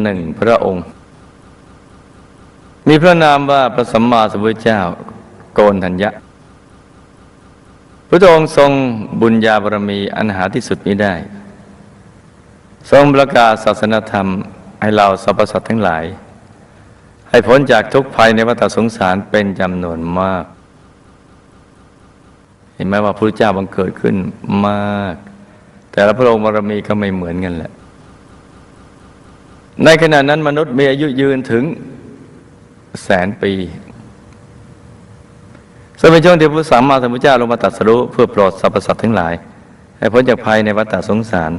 หนึ่งพระองค์ มีพระนามว่าพระสัมมาสัมพุทธเจ้าโกนทัญญะ พระองค์ทรงบุญญาบารมีอันหาที่สุดมิได้ ทรงประกาศศาสนธรรมให้เราสรรพสัตว์ทั้งหลาย ให้พ้นจากทุกภัยในวัฏสงสารเป็นจำนวนมาก เห็นไหมว่าพระเจ้าบังเกิดขึ้นมาก แต่ละพระองค์บารมีก็ไม่เหมือนกันแหละ ในขณะนั้นมนุษย์มีอายุยืนถึงแสนปีซึ่งเป็นช่วงที่พระสัมมาสัมพุทธเจ้าลงมาตรัสรู้เพื่อโปรดสรรพสัตว์ทั้งหลาย ให้พ้นจากภัยในวัฏสงสาร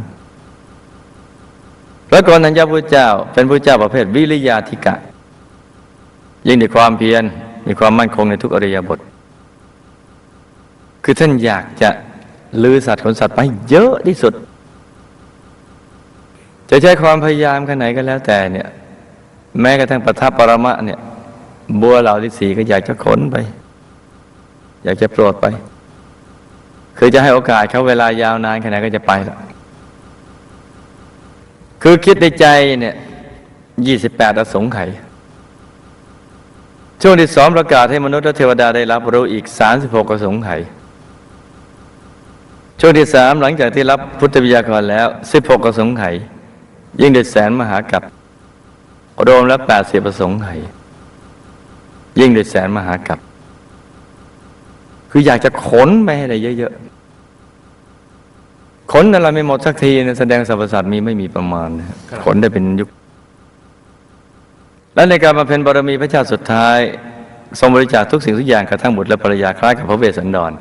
พระโกนัญญาพุทธเจ้า เป็นพระเจ้าประเภทวิริยาธิกะ ยิ่งในความเพียรมีความมั่นคงในทุกอริยบท คือท่านอยากจะลือสัตว์ขนสัตว์ไปเยอะที่สุด จะใช้ความพยายามขนาดไหนก็แล้วแต่เนี่ย แม้กระทั่งประทับปรมะเนี่ย บัวเหล่าที่สีก็อยากจะขนไป อยากจะโปรดไป คือจะให้โอกาสเขาเวลายาวนานขนาดไหนก็จะไปละคือคิดในใจเนี่ยยี่สิบแปดอสงไขยช่วงที่สองประกาศให้มนุษย์และเทวดาได้รับรู้อีกสามสิบหกอสงไขยช่วงที่สามหลังจากที่รับพุทธวิทยากรแล้วสิบหกอสงไขย ยิ่งเด็ดแสนมหากับรวมแล้วแปดสิบอสงค์ไขยยิ่งเด็ดแสนมหากับคืออยากจะขนไปให้ได้เยอะๆขนอะไรไม่หมดสักทีนยแสดงสรรพสัตว์มีไม่มีประมาณนะขนได้เป็นยุค และในการมาเป็นบารมีพระเจ้าสุดท้าย ทรงบริจาคทุกสิ่งทุกอย่างกระทั่งบุตรและภรรยาคล้ายกับพระเวสสันดร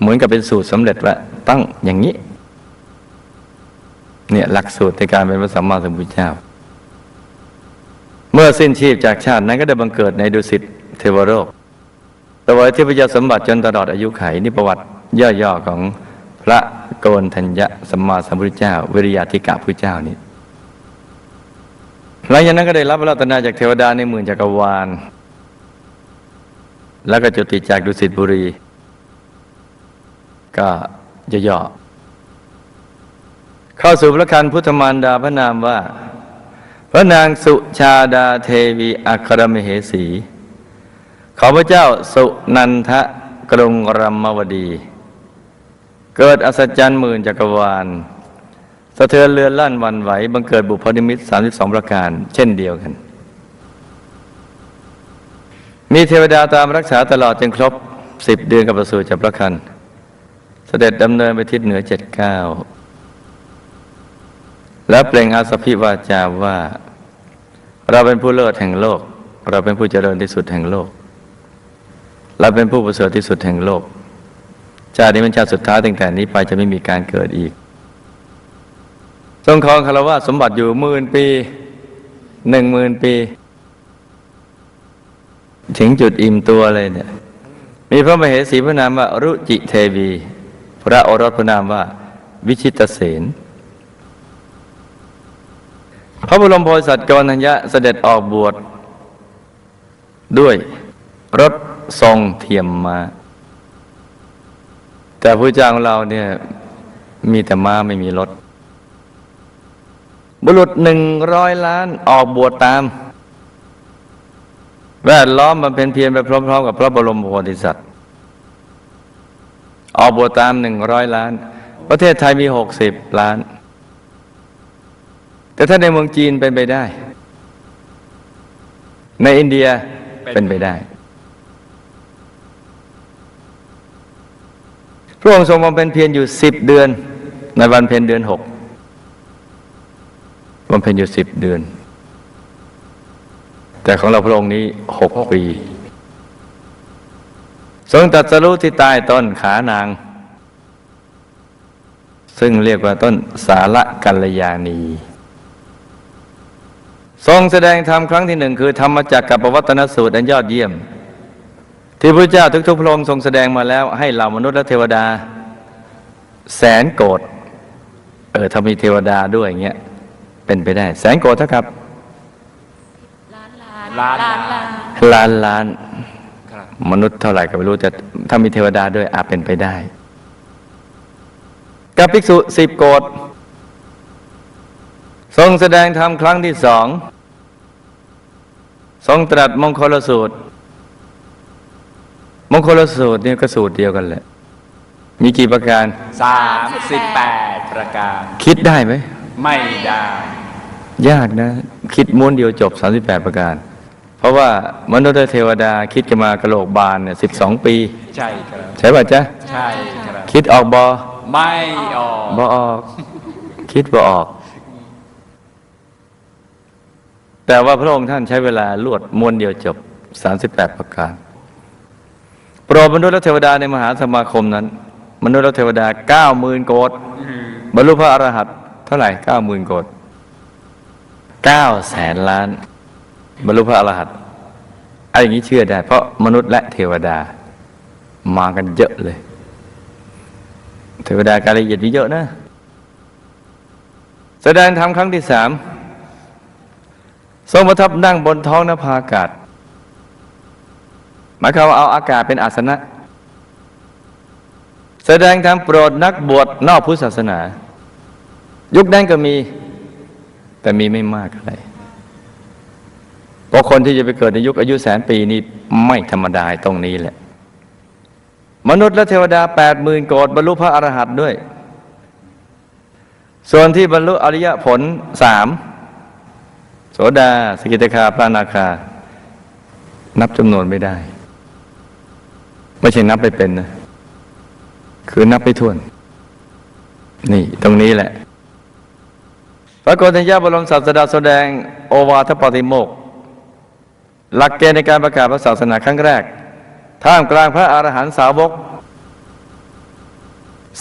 เหมือนกับเป็นสูตรสำเร็จว่าต้องอย่างนี้ เนี่ยหลักสูตรในการเป็นพระสัมมาสัมพุทธเจ้า เมื่อสิ้นชีพจากชาตินั้นก็ได้บังเกิดในดุสิตเทวโลกถวายเทพยสมบัติจนตลอดอายุไขนี่ประวัติย่อๆของพระโกนทัญญะสัมมาสัมพุทธเจ้า วิริยาธิกะพุทธเจ้านี่หลังจากนั้นก็ได้รับพระรัตนาจากเทวดาในหมื่นจักรวาล แล้วก็จุติจากดุสิตบุรี ก็ย่อๆ เข้าสู่พระคันพุทธมารดาพระนามว่า พระนางสุชาดาเทวีอัครมเหสี ขอพระเจ้าสุนันทะกรุงรัมมวดี เกิดอัศจรรย์หมื่นจักรวาลสะเทือนเรือนลั่นวันไหว บังเกิดบุพนิมิต32ประการ เช่นเดียวกัน มีเทวดาตามรักษาตลอดจนครบสิบเดือนกับประสูติจากพระคันเสด็จดำเนินไปทิศเหนือเจ็ดเก้า และเปล่งอาสพิวาจาว่า เราเป็นผู้เลิศแห่งโลก เราเป็นผู้เจริญที่สุดแห่งโลก เราเป็นผู้ประเสริฐที่สุดแห่งโลก ชาตินี้เป็นชาติสุดท้ายตั้งแต่นี้ไปจะไม่มีการเกิดอีก ทรงครองคารวะสมบัติอยู่หมื่นปีหนึ่งหมื่นปี ถึงจุดอิ่มตัวเลยเนี่ย มีพระมเหสีพระนามว่ารุจิเทวี พระโอรสพระนามว่า วิชิตเสน พระบรมโพธิสัตว์กรณัญญะเสด็จออกบวชด้วยรถทรงเทียมมา แต่พระเจ้าของเราเนี่ยมีแต่ม้าไม่มีรถ บุรุษหนึ่งร้อยล้านออกบวชตาม แวดล้อมมันเป็นเพียรไปพร้อมๆกับพระบรมโพธิสัตว์ ออกบวชตามหนึ่งร้อยล้าน ประเทศไทยมีหกสิบล้าน แต่ถ้าในเมืองจีนเป็นไปได้ ในอินเดียเป็นไปได้ พระองค์ทรงบำเพ็ญเพียรอยู่สิบเดือน ในวันเพ็ญเดือนหกบำเพ็ญอยู่สิบเดือน แต่ของเราพระองค์นี้หกปีทรงตรัสรู้ที่ใต้ต้นขานาง ซึ่งเรียกว่าต้นสาระกัลยาณี ทรงแสดงธรรมครั้งที่หนึ่งคือ ธรรมจักรกับปวัตนสูตรอันยอดเยี่ยม ที่พระเจ้าทุกๆพระองค์ทรงแสดงมาแล้วให้เหล่ามนุษย์และเทวดา แสนโกรธเออถ้ามีเทวดาด้วยอย่างเงี้ยเป็นไปได้ แสนโกรธเท่ากับล้านล้านล้านล้านล้านล้านครับมนุษย์เท่าไหร่ก็ไม่รู้แต่ถ้ามีเทวดาด้วยอาจเป็นไปได้ กับภิกษุสิบโกดทรงแสดงธรรมครั้งที่สอง ทรงตรัสมงคลสูตร มงคลสูตรเนี่ยก็สูตรเดียวกันแหละ มีกี่ประการสามสิบแปดประการ คิดได้ไหม ไม่ได้ ยากนะ คิดม้วนเดียวจบ 38 ประการ เพราะว่ามนุษย์และเทวดาคิดกันมากระโหลกบานเนี่ย12ปี ใช่ครับใช่ป่ะจ๊ะ ใช่ครับ คิดออกบอไม่ออกบอออก คิดบอออก แต่ว่าพระองค์ท่านใช้เวลาลวดม้วนเดียวจบ 38 ประการ โปรดมนุษย์และเทวดาในมหาสมาคมนั้น มนุษย์และเทวดา90,000โกดบรรลุพระอรหันต์เท่าไหร่90,000โกด9แสนล้าน บรรลุพระอรหันต์ไอ้อย่างนี้เชื่อได้ เพราะมนุษย์และเทวดามากันเยอะเลย เทวดาการละเอียดมีเยอะนะ แสดงธรรมครั้งที่สาม ทรงประทับนั่งบนท้องนภาอากาศ หมายความว่าเอาอากาศเป็นอาสนะ แสดงธรรมโปรดนักบวชนอกพุทธศาสนา ยุคนั้นก็มี แต่มีไม่มากอะไรเพราะคนที่จะไปเกิดในยุคอายุแสนปีนี้ไม่ธรรมดาตรงนี้แหละ มนุษย์และเทวดาแปดหมื่นโกดบรรลุพระอรหันต์ด้วย ส่วนที่บรรลุอริยผลสาม โสดา สกิทาคาพระนาคา นับจำนวนไม่ได้ ไม่ใช่นับไปเป็นนะ คือนับไปทวน นี่ตรงนี้แหละ พระโกฏยาบรมศาสดาแสดงโอวาทปาติโมกข์หลักเกณฑ์ในการประกาศพระศาสนาครั้งแรก ท่ามกลางพระอรหันตสาวก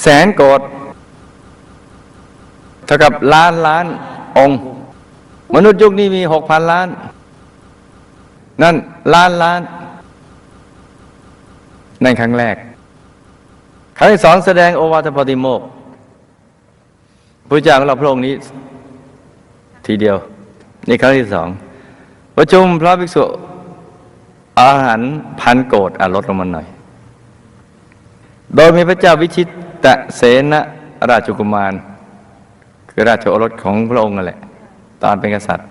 แสนโกดเท่ากับล้านล้านองค์ มนุษย์ยุคนี้มีหกพันล้าน นั่นล้านล้าน นั่นครั้งแรก ครั้งที่สองแสดงโอวาทปาติโมกพระเจ้าของเราพระองค์นี้ ทีเดียวนี่ครั้งที่สองประชุมพระภิกษุอาหารพันโกดอะลดลงมาหน่อย โดยมีพระเจ้าวิชิตตเสนราชกุมาร คือราชโอรสของพระองค์นั่นแหละ ตอนเป็นกษัตริย์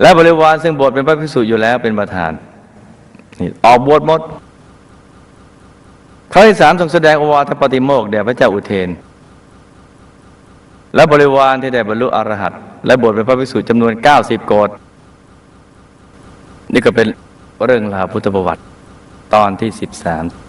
และบริวารซึ่งบวชเป็นพระภิกษุอยู่แล้วเป็นประธานนี่ออกบวชหมดข้อที่สามทรงแสดงอวาทปฏิโมกข์แด่พระเจ้าอุเทน และบริวารที่ได้บรรลุอรหัตและบวชเป็นพระภิกษุจำนวน 90 โกดนี่ก็เป็นเรื่องราวพุทธประวัติตอนที่ 13